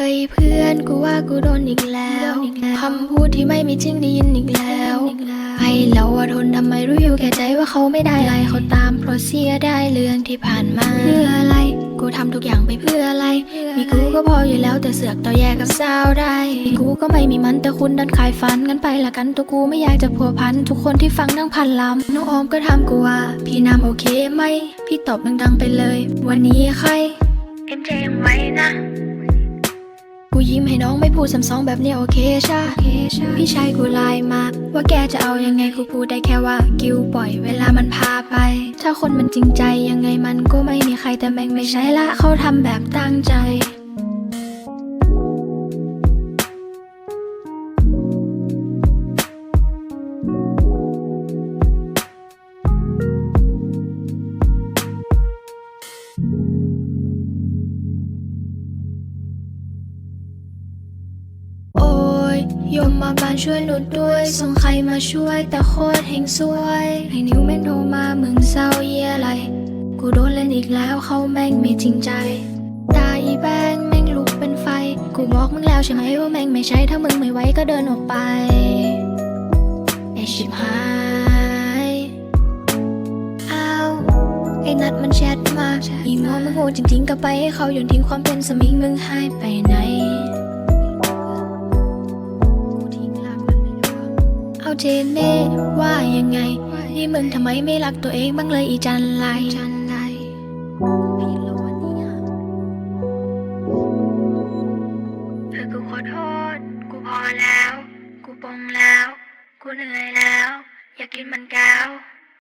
ฮ้ยเพื่อนกูว่ากูโดนอีกแล้วคำพูดที่ไม่มีจริงได้ยินอีกแล้วไอ้เราอะทนทำไมรู้อยู่แก่ใจว่าเขาไม่ได้อะไรเขาตามเพราะเสียได้เรื่องที่ผ่านมาเพื่ออะไร กูทำทุกอย่างไปเพื่ออะไร มีกูก็พออยู่แล้วแต่เสือกต่อแยกกับสาวได้กูก็ไม่มีมันแต่คุณดันขายฝันกันไปละกันตัวกูไม่อยากจะพัวพันทุกคนที่ฟังนั่งพันลำน้องออมก็ถามกูว่า พี่นามโอเคไหมพี่ตอบดังๆไปเลย วันนี้ใครเอ็มเจยังไว้นะ กูยิ้มให้น้องไม่พูดซ้ำสองแบบนี้โอเคใช่พี่ชายกูไลน์มา ว่าแกจะเอายังไงกูพูดได้แค่ว่า กิวปล่อยเวลามันพาไป ถ้าคนมันจริงใจยังไงมันก็ไม่มีใครแต่แม่งไม่ใช่ละเขาทำแบบตั้งใจ ยมมาบ้านช่วยหนุดด้วย ส่งใครมาช่วยแต่โคตรเฮงซวย ให้นิ้วแม่งโทรมามึงเศร้าเยี่ยอะไร กูโดนเล่นอีกแล้วเขาแม่งไม่จริงใจ ตาอีแบงแม่งลุกเป็นไฟ กูบอกมึงแล้วใช่ไหมว่าแม่งไม่ใช่ถ้ามึงไม่ไหวก็เดินออกไปไอชิบหายอ้าวไอ้นัดมันแชทมาอีโมมึงโง่จริงๆก็ไปให้เขาโยนทิ้งความเป็นสมิงมึงหายไปไหน เอาเจเน่ว่ายังไง นี่มึงทำไมไม่รักตัวเองบ้างเลยอีจันไรจันไรพี่โลเนี่ยเธอกูขอโทษ กูพอแล้ว กูปงแล้ว กูเหนื่อยแล้ว อยากกินมันแก้ว